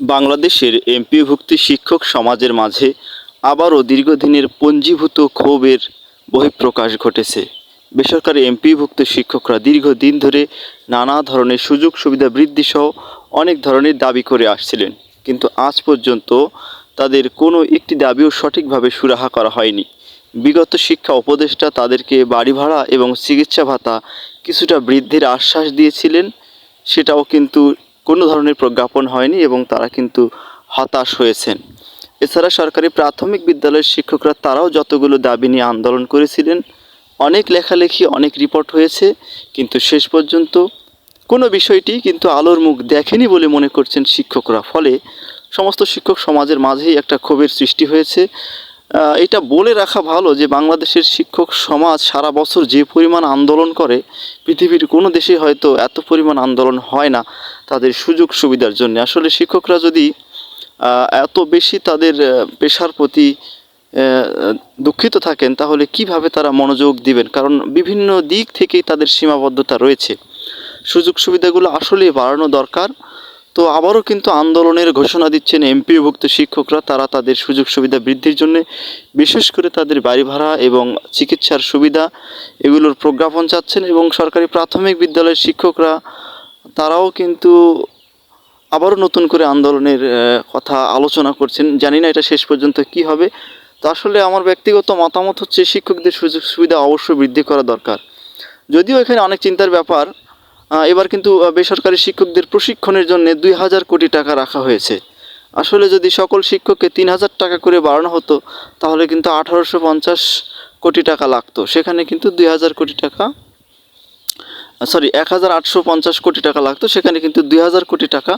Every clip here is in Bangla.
বাংলাদেশের এমপিভুক্ত শিক্ষক সমাজের মাঝে আবারও দীর্ঘদিনের পঞ্জীভূত ক্ষোভের বহিঃপ্রকাশ ঘটেছে। বেসরকারি এমপিভুক্ত শিক্ষকরা দীর্ঘদিন ধরে নানা ধরনের সুযোগ সুবিধা বৃদ্ধি সহ অনেক ধরনের দাবি করে আসছিলেন, কিন্তু আজ পর্যন্ত তাদের কোনো একটি দাবিও সঠিকভাবে সুরাহা করা হয়নি। বিগত শিক্ষা উপদেষ্টা তাদেরকে বাড়ি ভাড়া এবং চিকিৎসা ভাতা কিছুটা বৃদ্ধির আশ্বাস দিয়েছিলেন, সেটাও কিন্তু কোনো ধরনের প্রজ্ঞাপন হয়নি এবং তারা কিন্তু হতাশ হয়েছেন। এছাড়া সরকারি প্রাথমিক বিদ্যালয়ের শিক্ষকরা তারাও যতগুলো দাবি নিয়ে আন্দোলন করেছিলেন, অনেক লেখালেখি, অনেক রিপোর্ট হয়েছে, কিন্তু শেষ পর্যন্ত কোনো বিষয়টি কিন্তু আলোর মুখ দেখেনি বলে মনে করছেন শিক্ষকরা। ফলে সমস্ত শিক্ষক সমাজের মাঝেই একটা ক্ষোভের সৃষ্টি হয়েছে। এটা বলে রাখা ভালো যে বাংলাদেশের শিক্ষক সমাজ সারা বছর যে পরিমাণ আন্দোলন করে, পৃথিবীর কোনো দেশে হয়তো এত পরিমাণ আন্দোলন হয় না তাদের সুযোগ সুবিধার জন্য। আসলে শিক্ষকরা যদি এত বেশি তাদের পেশার প্রতি দুঃখিত থাকেন, তাহলে কীভাবে তারা মনোযোগ দিবেন? কারণ বিভিন্ন দিক থেকেই তাদের সীমাবদ্ধতা রয়েছে। সুযোগ সুবিধাগুলো আসলে বাড়ানো দরকার। তো আবারও কিন্তু আন্দোলনের ঘোষণা দিচ্ছেন এমপিভুক্ত শিক্ষকরা। তারা তাদের সুযোগ সুবিধা বৃদ্ধির জন্য বিশেষ করে তাদের বাড়ি ভাড়া এবং চিকিৎসার সুবিধা এগুলোর প্রজ্ঞাপন চাচ্ছেন এবং সরকারি প্রাথমিক বিদ্যালয়ের শিক্ষকরা, তারাও কিন্তু আবারও নতুন করে আন্দোলনের কথা আলোচনা করছেন। জানি না এটা শেষ পর্যন্ত কি হবে। তো আসলে আমার ব্যক্তিগত মতামত হচ্ছে, শিক্ষকদের সুযোগ সুবিধা অবশ্যই বৃদ্ধি করা দরকার। যদিও এখানে অনেক চিন্তার ব্যাপার এবার কিন্তু বেসরকারি শিক্ষকদের প্রশিক্ষণের জন্য দুই হাজার কোটি টাকা রাখা হয়েছে। আসলে যদি সকল শিক্ষককে তিন হাজার টাকা করে বাড়ানো হতো, তাহলে কিন্তু আঠারোশো পঞ্চাশ কোটি টাকা লাগতো। সেখানে কিন্তু দুই হাজার কোটি টাকা সরি এক হাজার আটশো পঞ্চাশ কোটি টাকা লাগতো। সেখানে কিন্তু দুই হাজার কোটি টাকা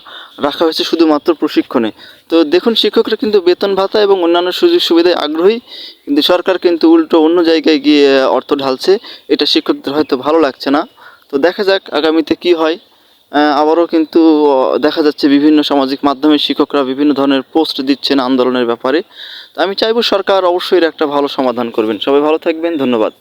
রাখা হয়েছে শুধুমাত্র প্রশিক্ষণে। তো দেখুন, শিক্ষকরা কিন্তু বেতন ভাতা এবং অন্যান্য সুযোগ সুবিধায় আগ্রহী। কিন্তু সরকার কিন্তু উল্টো অন্য জায়গায় গিয়ে অর্থ ঢালছে। এটা শিক্ষকদের হয়তো ভালো লাগছে না। তো দেখা যাক আগামীতে কি হয়। আবারও কিন্তু দেখা যাচ্ছে বিভিন্ন সামাজিক মাধ্যমে শিক্ষকরা বিভিন্ন ধরনের পোস্ট দিচ্ছেন আন্দোলনের ব্যাপারে। তো আমি চাইব সরকার অবশ্যই একটা ভালো সমাধান করবেন। সবাই ভালো থাকবেন, ধন্যবাদ।